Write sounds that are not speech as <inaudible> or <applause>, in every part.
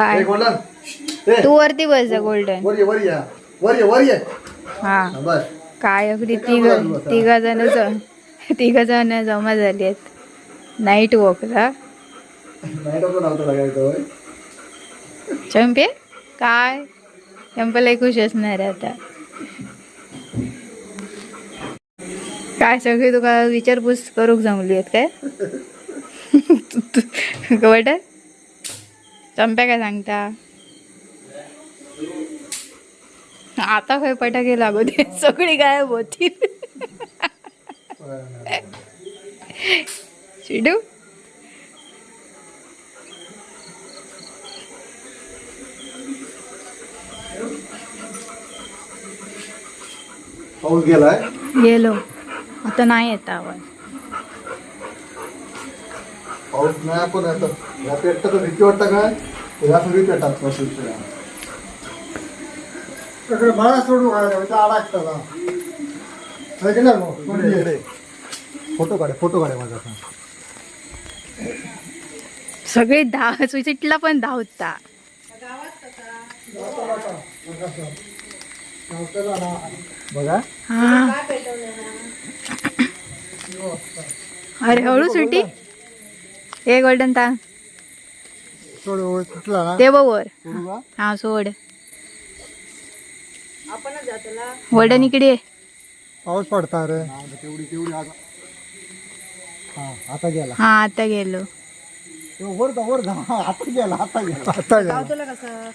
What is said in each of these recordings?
काय? गोल्डन. तू वरती बस जा गोल्डन. वर ये वर ये. वर ये वर ये. हा. बस. काय अगदी तिघ? तिघ जण तिघ जण जमा झाली आहेत. नाईट वॉकला. चंपे काय? चंपल खुश असणार आता. काय सगळी तुका विचारपूस करूक जमली आहेत काय? <laughs> <laughs> वाटत? चंप्या काय सांगता? आता खंय पटाके लागू दे <laughs> सगळी गायब होती. <laughs> चिडू पाऊस गेलाय? गेलो. आता नाही येत आवाज. पाऊस नाही पण येतं या पेटतं तर भीती वाटतं काय सगळी पेटात पाऊस तिकडे भाडा सोडू काय अडकताला फोटो काढे फोटो काढे माझा आता. सगळे धाव सुचिटला पण धावता. बघा. हा. अरे हळू सुटी. हे गोल्डन तांग सोड सुटला ना? ते बघ वर. सोडू का? हा सोड. गोल्डन इकडे. पाऊस पडता रे. हा, तेवढी तेवढी आता. हा आता गेला. हा आता गेलो. तो वर जा वर जा. हा, आता गेला आता गेला. आता गेला.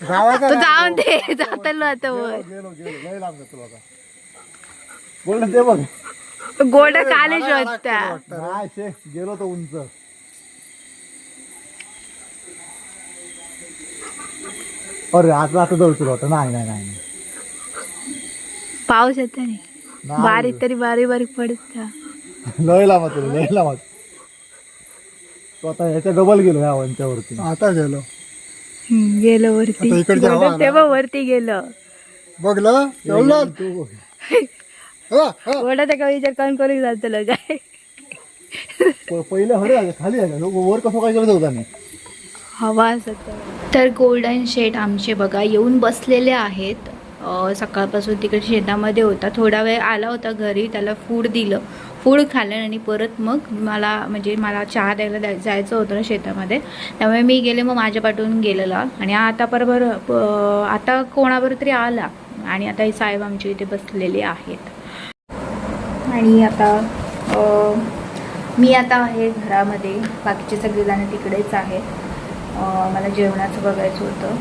गावाचा तो जाऊन दे जातलो आता वर. गेलो गेलो लय लांब जातो आता. बोल ते बघ. गोल्डन काले शोधता. नाही शे गेलो तो उंच. अरे आता आता जवळ सुरू होतं. नाही नाही नाही. पाऊस येत नाही. नाही. बारीक तरी बारीक बारीक पडता लय लांब तुला लय लांब तो आता ह्याच्या डबल गेलो ह्या वंच्यावरती आता गेलो. हम्म, गेलो वरती. आता इकडच्या हवा गोल्डन तेव्हा वरती गेलो. बघलं? एवढं तू हो, हो. विचार करून करून जातलो काय प- पहिले हरे आले, खाली आले. लोक वर कसं काय करत होता नाही हवा असत तर. गोल्डन शेड आमचे बघा येऊन बसलेले आहेत. सकाळपासून तिकडे शेतामध्ये होता. थोडा वेळ आला होता घरी त्याला फूड दिलं. फूड खाल्लं आणि परत मग मला म्हणजे मला चहा द्यायला द्याय जायचं होतं ना शेतामध्ये. त्यामुळे मी गेले मग माझ्या पाठवून गेलेला. आणि आता बरोबर आता कोणावर तरी आला. आणि आता हे साहेब आमच्या इथे बसलेले आहेत. आणि आता मी आता आहे घरामध्ये. बाकीचे सगळेजण तिकडेच आहेत. मला जेवणाचं बघायचं होतं.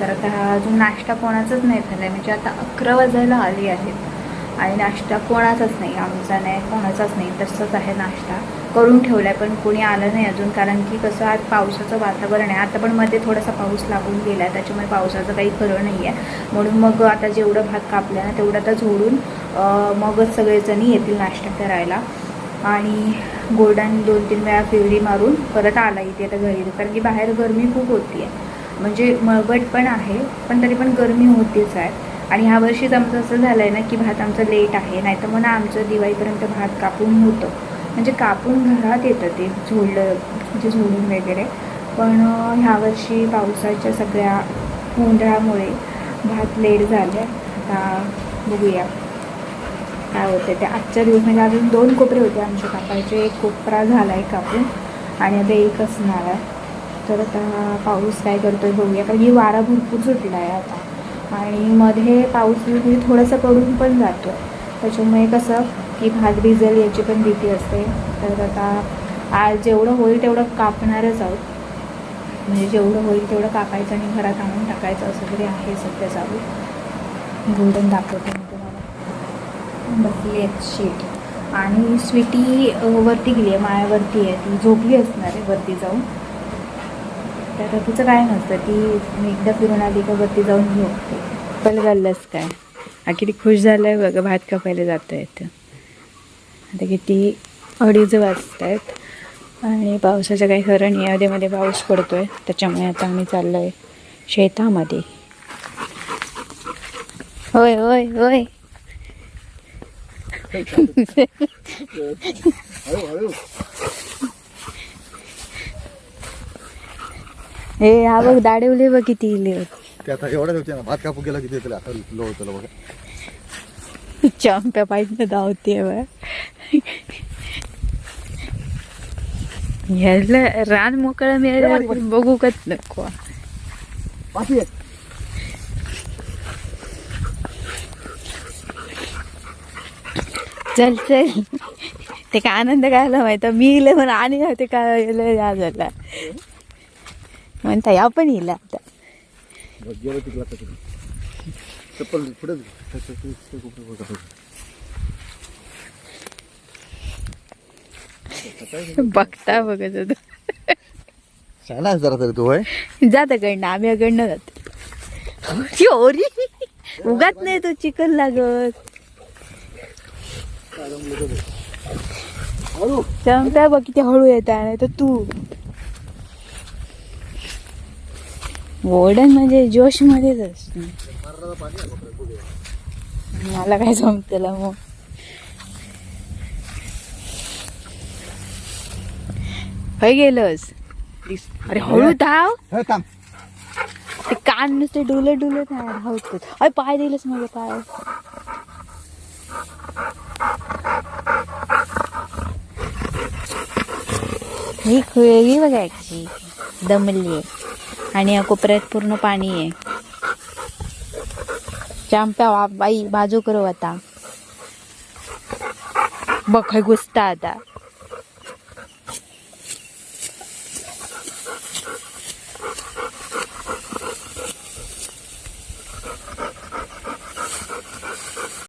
तर आता हा अजून नाश्ता कोणाचाच नाही झाला आहे. म्हणजे आता अकरा वाजायला आली आहेत आणि नाश्ता कोणाचाच नाही आमचा नाही कोणाचाच नाही. तसंच आहे नाश्ता. करून ठेवला आहे पण कोणी आलं नाही अजून. कारण की कसं आज पावसाचं वातावरण आहे. आता पण मध्ये थोडासा पाऊस लागून गेला आहे त्याच्यामुळे पावसाचं काही खरं नाही आहे. म्हणून मग आता जेवढं भात कापलं ना तेवढं आता झोडून मगच सगळेजणी येतील नाश्ता करायला. आणि गोल्डन दोन तीन वेळा फेरी मारून परत आला इथे आता घरी. कारण की बाहेर गरमी खूप होती आहे म्हणजे मळबट पण आहे पण तरी पण गरमी होतीच आहे. आणि ह्या वर्षीच आमचं असं झालं आहे ना की भात आमचं लेट आहे. नाही तर म्हणा आमचं दिवाळीपर्यंत भात कापून होतं. म्हणजे कापून घरात येतं ते झोडलं म्हणजे झोडून वगैरे. पण ह्यावर्षी ह्या वर्षी पावसाच्या सगळ्या गोंधळामुळे भात लेट झाले. आता बघूया. काय होते ते? आजच्या दिवस म्हणजे अजून दोन कोपरे होते आमच्या कापायचे एक कोपरा झाला आहे कापून आणि आता एक असणार आहे. तर आता पाऊस काय करतो आहे बघूया. कारण की वारा भरपूर सुटला आहे आता. आणि मध्ये पाऊस म्हणजे थोडासा पडून पण जातो त्याच्यामुळे कसं की भात भिजेल याची पण भीती असते. तर आता आज जेवढं होईल तेवढं कापणारच आहोत. म्हणजे जेवढं होईल तेवढं कापायचं आणि घरात आणून टाकायचं असं तरी आहे सध्या चालू. गोल्डन दाखवते बसली आहेत शीट. आणि स्वीटी वरती गेली आहे मायावरती आहे. ती झोपली असणार आहे वरती जाऊन. तर तिचं काय नसतं ती मी एकदा फिरून आली का वरती जाऊन झोपते पण झालंच काय? हा किती खुश झालं आहे बघा भात कापायला जातो येतं आता किती अडीच वाजत आहेत आणि पावसाचं काही खरं नाही आहे. मध्ये पाऊस पडतो आहे त्याच्यामुळे आता आम्ही चाललो आहे शेतामध्ये. होय होय होय. <laughs> हे हा बघ दाडवले बघ किती इले ते आता एवढ्याच होते ना भात कापू गेला किती आता लो होतं बघा <laughs> चंप्या पाहिजे धावते ह्याला <laughs> रान मोकळं मिळालं बघू कच नको. चल चल. ते काय आनंद कायला माहीत मी इले म्हणून आणि ते काय झाला. म्हणता या पण येईल आता. बघता बघत होतो. शाळा जरा तरी तू जात कडनं आम्ही कडनं जातो. ओरी. उगाच नाही तो चिकन लागत. बघ किती हळू येत आहे तर तू. ओढण म्हणजे जोश मध्येच असतो. मला काय जमतला मग. हय गेलस. अरे हळू धाव. ते कान नुसते डुले डुले धावतात अरे पाय दिलेस माझे पाय ही वेगळी बघायची. दमली आहे. आणि या कोपऱ्यात पूर्ण पाणी आहे. चांप्या वा बाई बाजू करू आता. बघ घुसता आता.